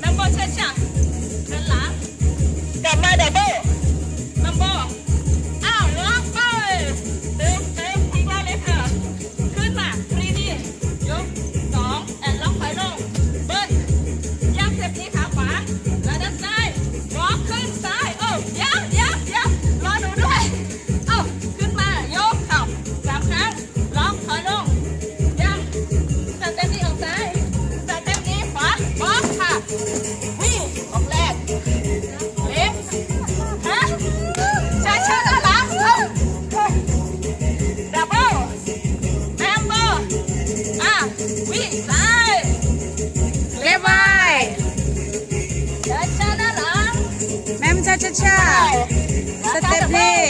南方向下。Mesmo tchau, tchau, tchau. Até breve.